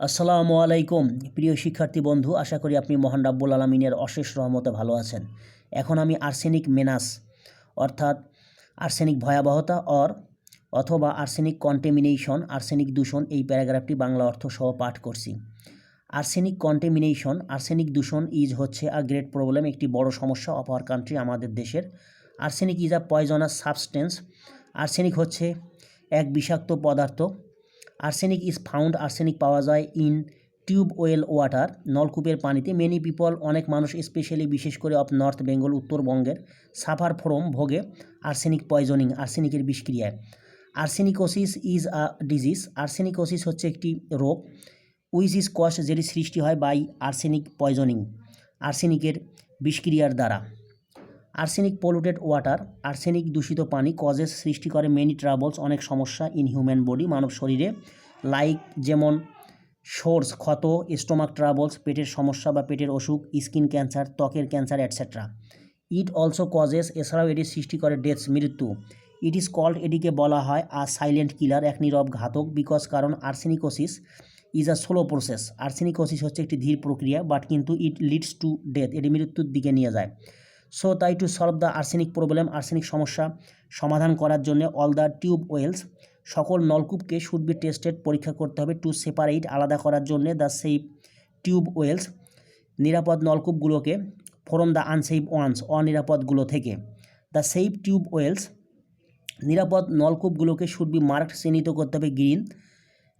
আসসালামু আলাইকুম। প্রিয় শিক্ষার্থী বন্ধু, আশা করি আপনি মহান রাব্বুল আলমিনের অশেষ রহমতে ভালো আছেন। এখন আমি আর্সেনিক মেনাস, অর্থাৎ আর্সেনিক ভয়াবহতা, অর অথবা আর্সেনিক কন্টেমিনেশন, আর্সেনিক দূষণ, এই প্যারাগ্রাফটি বাংলা অর্থ সহ পাঠ করছি। আর্সেনিক কন্টেমিনেশন, আর্সেনিক দূষণ ইজ হচ্ছে আ গ্রেট প্রবলেম, একটি বড় সমস্যা অফ আওয়ার কান্ট্রি আমাদের দেশের। Arsenic is a poisonous substance. Arsenic হচ্ছে এক বিষাক্ত পদার্থ আর্সেনিক ইজ ফাউন্ড আর্সেনিক পাওয়া যায় ইন টিউব ওয়েল ওয়াটার নলকূপের পানিতে। মেনি পিপল অনেক মানুষ স্পেশালি বিশেষ করে অফ নর্থ বেঙ্গল উত্তরবঙ্গের সাফার ফ্রম ভোগে আর্সেনিক পয়জনিং আর্সেনিকের বিষক্রিয়ায়। Arsenicosis is a disease arsenicosis হচ্ছে একটি রোগ উইচ ইজ কস্ট যেটি সৃষ্টি হয় বাই আর্সেনিক পয়জনিং আর্সেনিকের বিষক্রিয়ার দ্বারা। আর্সেনিক পলুটেড ওয়াটার, আর্সেনিক দূষিত পানি কজেস সৃষ্টি করে মেনি ট্রাবলস অনেক সমস্যা ইন হিউম্যান বডি মানব শরীরে। লাইক যেমন সোর্স, ক্ষত স্টোমাক ট্রাবলস পেটের সমস্যা বা পেটের অসুখ স্কিন ক্যান্সার ত্বকের cancer etcetera it also causes এছাড়াও এটি সৃষ্টি করে ডেথস মৃত্যু। ইট ইজ কল্ড এটিকে বলা হয় আ সাইলেন্ট কিলার এক নীরব ঘাতক বিকজ কারণ arsenicosis is a slow process arsenicosis হচ্ছে একটি ধীর প্রক্রিয়া বাট কিন্তু ইট লিডস টু ডেথ এটি মৃত্যুর দিকে নিয়ে যায়। সো তাই to solve the arsenic problem arsenic সমস্যা সমাধান করার জন্য অল দ্য টিউব ওয়েলস সকল নলকূপকে শুড বি টেস্টেড পরীক্ষা করতে হবে টু সেপারেট আলাদা করার জন্য দ্য সেফ টিউব ওয়েলস নিরাপদ নলকূপগুলোকে ফ্রম দ্য আনসেফ ওয়ান্স অনিরাপদগুলো থেকে। দ্য সেফ টিউব ওয়েলস নিরাপদ নলকূপগুলোকে শুড বি মার্কড চিহ্নিত করতে হবে গ্রিন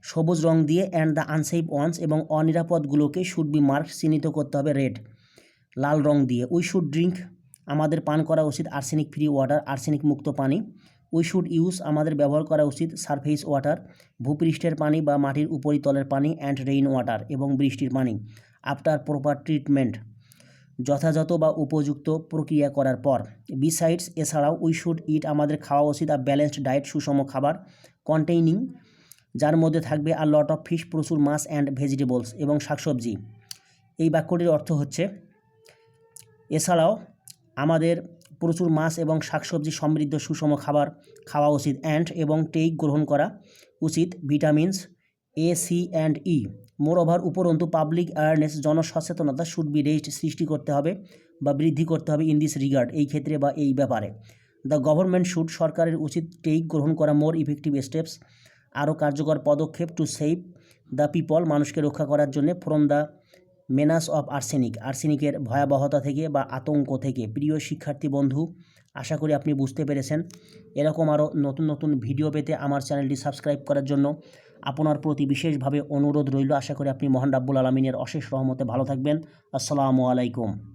সবুজ রং দিয়ে অ্যান্ড দ্য আনসেফ ওয়ান্স এবং অনিরাপদগুলোকে শুড বি মার্কড চিহ্নিত করতে হবে রেড লাল রং দিয়ে। উই শুড ড্রিঙ্ক আমাদের পান করা উচিত আর্সেনিক ফ্রি ওয়াটার আর্সেনিক মুক্ত পানি। উই শুড ইউজ আমাদের ব্যবহার করা উচিত সারফেস ওয়াটার ভূপৃষ্ঠের পানি বা মাটির উপরিতলের পানি অ্যান্ড রেইন ওয়াটার এবং বৃষ্টির পানি আফটার প্রপার ট্রিটমেন্ট যথাযথ বা উপযুক্ত প্রক্রিয়া করার পর। বিসাইডস এছাড়াও উই শুড ইট আমাদের খাওয়া উচিত আর ব্যালেন্সড ডায়েট সুষম খাবার কন্টেইনিং যার মধ্যে থাকবে আর লট অফ ফিশ প্রচুর মাছ অ্যান্ড ভেজিটেবলস এবং শাকসবজি। এই বাক্যটির অর্থ হচ্ছে, এছাড়াও আমাদের প্রচুর মাছ এবং শাকসবজি সমৃদ্ধ সুষম খাবার খাওয়া উচিত। অ্যান্ড এবং টেক গ্রহণ করা উচিত। Vitamins A C and E moreover উপরন্তু পাবলিক অ্যাওয়ারনেস জনসচেতনতা শুড বি রেস্ট সৃষ্টি করতে হবে বা বৃদ্ধি করতে হবে ইন দিস রিগার্ড এই ক্ষেত্রে বা এই ব্যাপারে। দ্য গভর্নমেন্ট শুড সরকারের উচিত টেক গ্রহণ করা মোর ইফেক্টিভ স্টেপস আরও কার্যকর পদক্ষেপ টু সেভ দ্য পিপল মানুষকে রক্ষা করার জন্য from the menace of arsenic আর্সেনিকের ভয়াবহতা থেকে বা আতঙ্ক থেকে প্রিয় শিক্ষার্থী বন্ধু, আশা করি আপনি বুঝতে পেরেছেন। এরকম আরও নতুন নতুন ভিডিও পেতে আমার চ্যানেলটি সাবস্ক্রাইব করার জন্য আপনার প্রতি বিশেষভাবে অনুরোধ রইল। আশা করি আপনি মহান রাব্বুল আলমিনের অশেষ রহমতে ভালো থাকবেন। আসসালামু আলাইকুম।